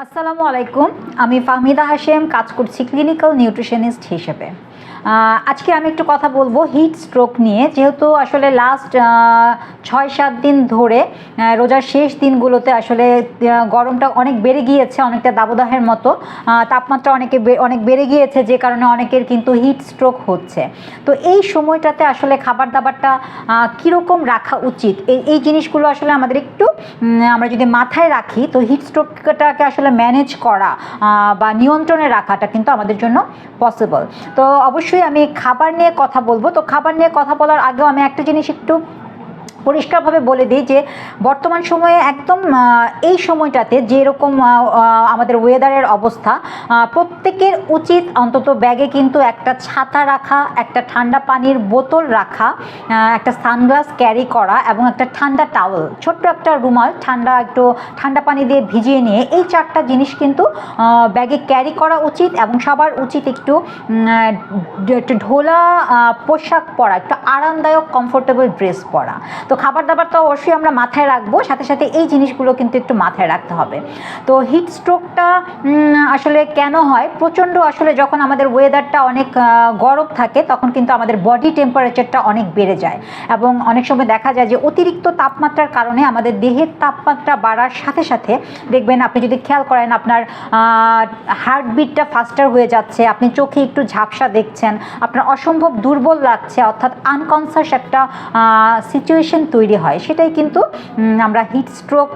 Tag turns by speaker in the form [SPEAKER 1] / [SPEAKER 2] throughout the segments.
[SPEAKER 1] আসসালামু আলাইকুম। আমি ফাহমিদা হাশেম কাজ করছি ক্লিনিক্যাল নিউট্রিশনিস্ট হিসেবে। আজকে আমি একটু কথা বলব হিট স্ট্রোক নিয়ে। যেহেতু আসলে লাস্ট ছয়, সাত দিন ধরে রোজার শেষ দিনগুলোতে আসলে গরমটা অনেক বেড়ে গিয়েছে, অনেকটা দাবদাহের মতো। তাপমাত্রা অনেকে অনেক বেড়ে গিয়েছে, যে কারণে অনেকের কিন্তু হিট স্ট্রোক হচ্ছে। তো এই সময়টাতে আসলে খাবার দাবারটা কীরকম রাখা উচিত? এই এই জিনিসগুলো আসলে আমাদের একটু আমরা যদি মাথায় রাখি, তো হিট স্ট্রোকটাকে আসলে ম্যানেজ করা বা নিয়ন্ত্রণে রাখাটা কিন্তু আমাদের জন্য পসিবল তো অবশ্যই আমি খাবার নিয়ে কথা বলব। তো খাবার নিয়ে কথা বলার আগেও আমি একটা জিনিস একটু পরিষ্কারভাবে বলে দিই যে বর্তমান সময়ে একদম এই সময়টাতে যেরকম আমাদের ওয়েদারের অবস্থা প্রত্যেকের উচিত অন্তত ব্যাগে কিন্তু একটা ছাতা রাখা, একটা ঠান্ডা পানির বোতল রাখা একটা সানগ্লাস ক্যারি করা এবং একটা ঠান্ডা টাওয়েল ছোট্ট একটা রুমাল ঠান্ডা, একটু ঠান্ডা পানি দিয়ে ভিজিয়ে নিয়ে এই চারটা জিনিস কিন্তু ব্যাগে ক্যারি করা উচিত এবং সবার উচিত একটু একটু ঢোলা পোশাক পরা, একটু আরামদায়ক কমফোর্টেবল ড্রেস পরা। তো খাবার দাবার তো অবশ্যই আমরা মাথায় রাখব, সাথে সাথে এই জিনিসগুলো কিন্তু একটু মাথায় রাখতে হবে। তো হিট স্ট্রোকটা আসলে কেন হয়? প্রচণ্ড আসলে যখন আমাদের ওয়েদারটা অনেক গরম থাকে, তখন কিন্তু আমাদের বডি টেম্পারেচারটা অনেক বেড়ে যায়। এবং অনেক সময় দেখা যায় যে অতিরিক্ত তাপমাত্রার কারণে আমাদের দেহের তাপমাত্রা বাড়ার সাথে সাথে, দেখবেন আপনি যদি খেয়াল করেন আপনার হার্টবিটটা ফাস্টার হয়ে যাচ্ছে, আপনি চোখে একটু ঝাপসা দেখছেন, আপনার অসম্ভব দুর্বল লাগছে, অর্থাৎ আনকনসাস একটা সিচুয়েশন তৈরি হয়, সেটাই কিন্তু আমরা হিট স্ট্রোক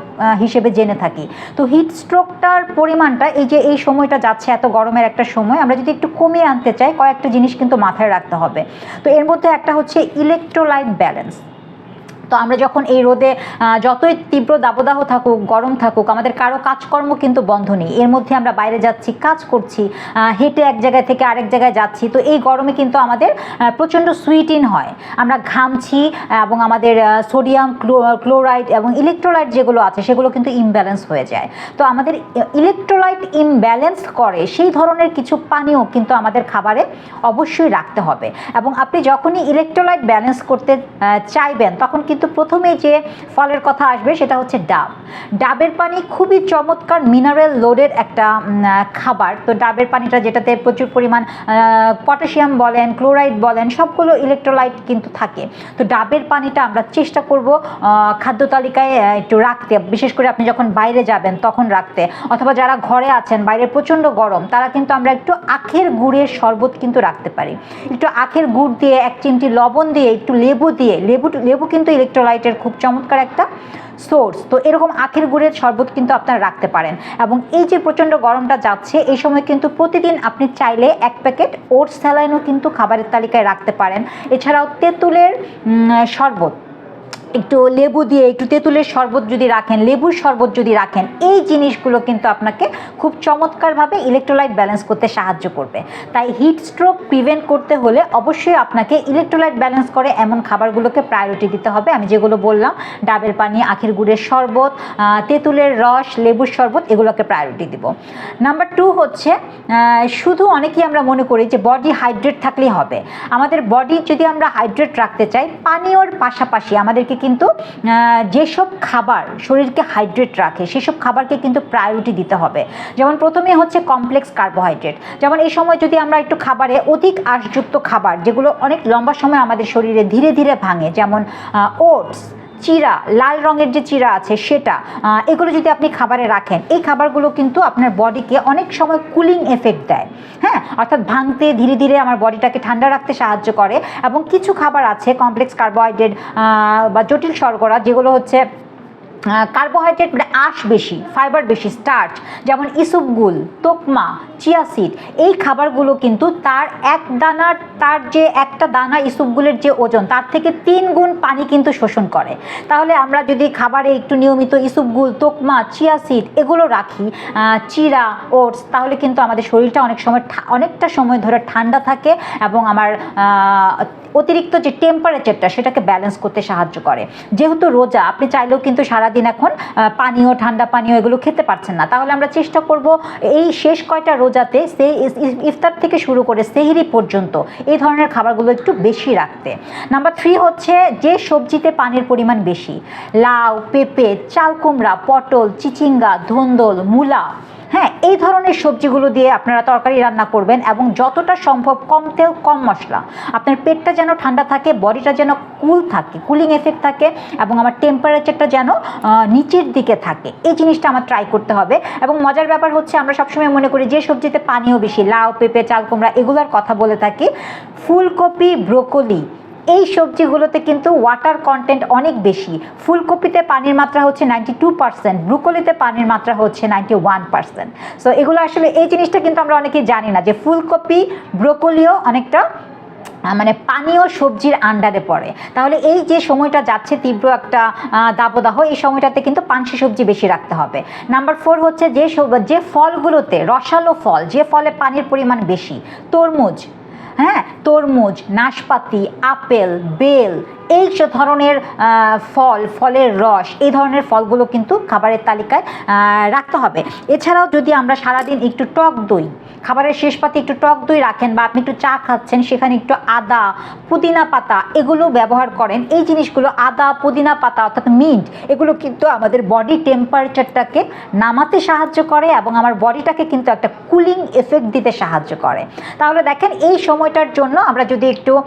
[SPEAKER 1] হিসেবে জেনে থাকি। তো হিট স্ট্রোকটার পরিমাণটা এই যে এই সময়টা যাচ্ছে, এত গরমের একটা সময়, আমরা যদি একটু কমিয়ে আনতে চাই, কয়েকটা জিনিস কিন্তু মাথায় রাখতে হবে। তো এর মধ্যে একটা হচ্ছে ইলেকট্রোলাইট ব্যালেন্স তো আমরা যখন এই রোদে যতই তীব্র দাবদাহ থাকুক, গরম থাকুক, আমাদের কারও কাজকর্ম কিন্তু বন্ধ নেই। এর মধ্যে আমরা বাইরে যাচ্ছি, কাজ করছি হেঁটে এক জায়গায় থেকে আরেক জায়গায় যাচ্ছি। তো এই গরমে কিন্তু আমাদের প্রচণ্ড সুইট ইন হয়। আমরা ঘামছি এবং আমাদের সোডিয়াম ক্লোরাইড এবং ইলেকট্রোলাইট যেগুলো আছে, সেগুলো কিন্তু ইমব্যালেন্স হয়ে যায়। তো আমাদের ইলেকট্রোলাইট ইমব্যালেন্স করে, সেই ধরনের কিছু পানীয় কিন্তু আমাদের খাবারে অবশ্যই রাখতে হবে। এবং আপনি যখনই ইলেকট্রোলাইট ব্যালেন্স করতে চাইবেন, তখন কিন্তু প্রথমেই যে ফলের কথা আসবে সেটা হচ্ছে ডাব। ডাবের পানি খুবই চমৎকার মিনারেল লোডের একটা খাবার। তো ডাবের পানিটা যেটাতে প্রচুর পরিমাণ পটাশিয়াম বলেন ক্লোরাইড বলেন, সবগুলো ইলেকট্রোলাইট কিন্তু থাকে। তো ডাবের পানিটা আমরা চেষ্টা করব খাদ্য তালিকায় একটু রাখতে। বিশেষ করে আপনি যখন বাইরে যাবেন তখন রাখতে। অথবা যারা ঘরে আছেন, বাইরে প্রচণ্ড গরম, তারা কিন্তু আমরা একটু আখের গুড়ের শরবত কিন্তু রাখতে পারি। একটু আখের গুড় দিয়ে, এক চিমটি লবণ দিয়ে, একটু লেবু দিয়ে, লেবু লেবু কিন্তু ইলেকট্রোলাইটের খুব চমৎকার একটা সোর্স। তো এরকম আখের গুড়ের শরবত কিন্তু আপনারা রাখতে পারেন। এবং এই যে প্রচণ্ড গরমটা যাচ্ছে, এই সময় কিন্তু প্রতিদিন আপনি চাইলে এক প্যাকেট ওটস স্যালাইনও কিন্তু খাবারের তালিকায় রাখতে পারেন। এছাড়াও তেঁতুলের শরবত। একটু লেবু দিয়ে, একটু তেঁতুলের শরবত যদি রাখেন, লেবুর শরবত যদি রাখেন, এই জিনিসগুলো কিন্তু আপনাকে খুব চমৎকারভাবে ইলেকট্রোলাইট ব্যালেন্স করতে সাহায্য করবে। তাই হিট স্ট্রোক প্রিভেন্ট করতে হলে অবশ্যই আপনাকে ইলেকট্রোলাইট ব্যালেন্স করে এমন খাবারগুলোকে প্রায়োরিটি দিতে হবে। আমি যেগুলো বললাম, ডাবের পানি, আখের গুড়ের শরবত তেঁতুলের রস, লেবুর শরবত, এগুলোকে প্রায়োরিটি দিব। নাম্বার টু হচ্ছে শুধু অনেকেই আমরা মনে করি যে বডি হাইড্রেট থাকলেই হবে। আমাদের বডি যদি আমরা হাইড্রেট রাখতে চাই, পানীয়র পাশাপাশি আমাদেরকে কিন্তু যেসব খাবার শরীরকে হাইড্রেট রাখে, সেসব খাবারকে কিন্তু প্রায়োরিটি দিতে হবে। যেমন প্রথমে হচ্ছে কমপ্লেক্স কার্বোহাইড্রেট যেমন এই সময় যদি আমরা একটু খাবারে অধিক আঁশযুক্ত খাবার, যেগুলো অনেক লম্বা সময় আমাদের শরীরে ধীরে ধীরে ভাঙে, যেমন ওটস চিরা, লাল রঙের যে চিরা আছে সেটা এগুলো যদি আপনি খাবারে রাখেন, এই খাবারগুলো কিন্তু আপনার বডিকে অনেক সময় কুলিং এফেক্ট দেয়। হ্যাঁ অর্থাৎ ভাঙতে ধীরে ধীরে আমার বডিটাকে ঠান্ডা রাখতে সাহায্য করে। এবং কিছু খাবার আছে, কমপ্লেক্স কার্বোহাইড্রেট বা জটিল শর্করা, যেগুলো হচ্ছে কার্বোহাইড্রেট মানে আঁশ বেশি ফাইবার বেশি স্টার্চ যেমন ইসুপগুল তোকমা চিয়াসিড এই খাবারগুলো কিন্তু তার এক দানার, তার যে একটা দানা ইসুপগুলের যে ওজন, তার থেকে তিন গুণ পানি কিন্তু শোষণ করে। তাহলে আমরা যদি খাবারে একটু নিয়মিত ইসুপগুল তোকমা চিয়াসিড এগুলো রাখি চিরা, ওটস, তাহলে কিন্তু আমাদের শরীরটা অনেক সময় অনেকটা সময় ধরে ঠান্ডা থাকে এবং আমার অতিরিক্ত যে টেম্পারেচারটা সেটাকে ব্যালেন্স করতে সাহায্য করে। যেহেতু রোজা, আপনি চাইলেও কিন্তু সারাদিন এখন পানীয়, ঠান্ডা পানীয় এগুলো খেতে পারছেন না। তাহলে আমরা চেষ্টা করব এই শেষ কয়টা রোজাতে সেই ইফতার থেকে শুরু করে সেহিরি পর্যন্ত এই ধরনের খাবারগুলো একটু বেশি রাখতে। নাম্বার থ্রি হচ্ছে যে সবজিতে পানির পরিমাণ বেশি, লাউ, পেঁপে, চাল কুমড়া, পটল, চিচিঙ্গা, ধন্দল, মূলা হ্যাঁ এই ধরনের সবজিগুলো দিয়ে আপনারা তরকারি রান্না করবেন এবং যতটা সম্ভব কম তেল, কম মশলা। আপনার পেটটা যেন ঠান্ডা থাকে, বডিটা যেন কুল থাকে, কুলিং এফেক্ট থাকে এবং আমার টেম্পারেচারটা যেন নিচের দিকে থাকে। এই জিনিসটা আমার ট্রাই করতে হবে এবং মজার ব্যাপার হচ্ছে আমরা সবসময় মনে করি যে সবজিতে পানিও বেশি, লাউ, পেঁপে, চাল, কুমড়া এগুলোর কথা বলে থাকি। ফুলকপি, ব্রোকলি এই সবজিগুলোতে কিন্তু ওয়াটার কন্টেন্ট অনেক বেশি। ফুলকপিতে পানির মাত্রা হচ্ছে নাইনটি টু পার্সেন্ট ব্রুকলিতে পানির মাত্রা হচ্ছে নাইনটি ওয়ান পার্সেন্ট সো এগুলো আসলে এই জিনিসটা কিন্তু আমরা অনেকেই জানি না যে ফুলকপি, ব্রোকলিও অনেকটা মানে পানীয় সবজির আন্ডারে পড়ে। তাহলে এই যে সময়টা যাচ্ছে তীব্র একটা দাবদাহ, এই সময়টাতে কিন্তু পানসি সবজি বেশি রাখতে হবে। নাম্বার ফোর হচ্ছে যে যে ফলগুলোতে, রসালো ফল, যে ফলে পানির পরিমাণ বেশি, তরমুজ। হ্যাঁ? তরমুজ নাশপাতি আপেল বেল এই ধরনের ফল, ফলের রস, এই ধরনের ফলগুলো কিন্তু খাবারের তালিকায় রাখতে হবে। এছাড়াও যদি আমরা সারাদিন একটু টক দই, খাবারের শেষ পাতে একটু টক দই রাখেন বা আপনি একটু চা খাচ্ছেন, সেখানে একটু আদা, পুদিনা পাতা এগুলো ব্যবহার করেন। এই জিনিসগুলো আদা, পুদিনা পাতা অর্থাৎ মিন্ট, এগুলো কিন্তু আমাদের বডি টেম্পারেচারটাকে নামাতে সাহায্য করে এবং আমার বডিটাকে কিন্তু একটা কুলিং এফেক্ট দিতে সাহায্য করে। তাহলে দেখেন, এই সময়টার জন্য আমরা যদি একটু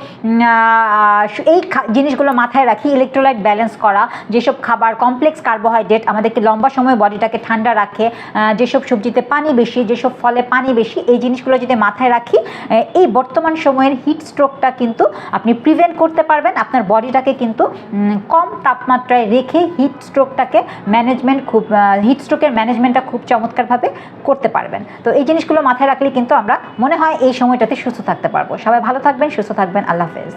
[SPEAKER 1] এই খা- জিনিসগুলো মাথায় রাখি ইলেকট্রোলাইট ব্যালেন্স করা, যেসব খাবার কমপ্লেক্স কার্বোহাইড্রেট আমাদেরকে লম্বা সময় বডিটাকে ঠান্ডা রাখে যেসব সবজিতে পানি বেশি, যেসব ফলে পানি বেশি, এই জিনিসগুলো যদি মাথায় রাখি এই বর্তমান সময়ের হিট স্ট্রোকটা কিন্তু আপনি প্রিভেন্ট করতে পারবেন, আপনার বডিটাকে কিন্তু কম তাপমাত্রায় রেখে হিট স্ট্রোকটাকে ম্যানেজমেন্ট খুব হিট স্ট্রোকের ম্যানেজমেন্টটা খুব চমৎকারভাবে করতে পারবেন। তো এই জিনিসগুলো মাথায় রাখলে কিন্তু আমরা মনে হয় এই সময়টাতে সুস্থ থাকতে পারব। সবাই ভালো থাকবেন, সুস্থ থাকবেন, আল্লাহ হাফেজ।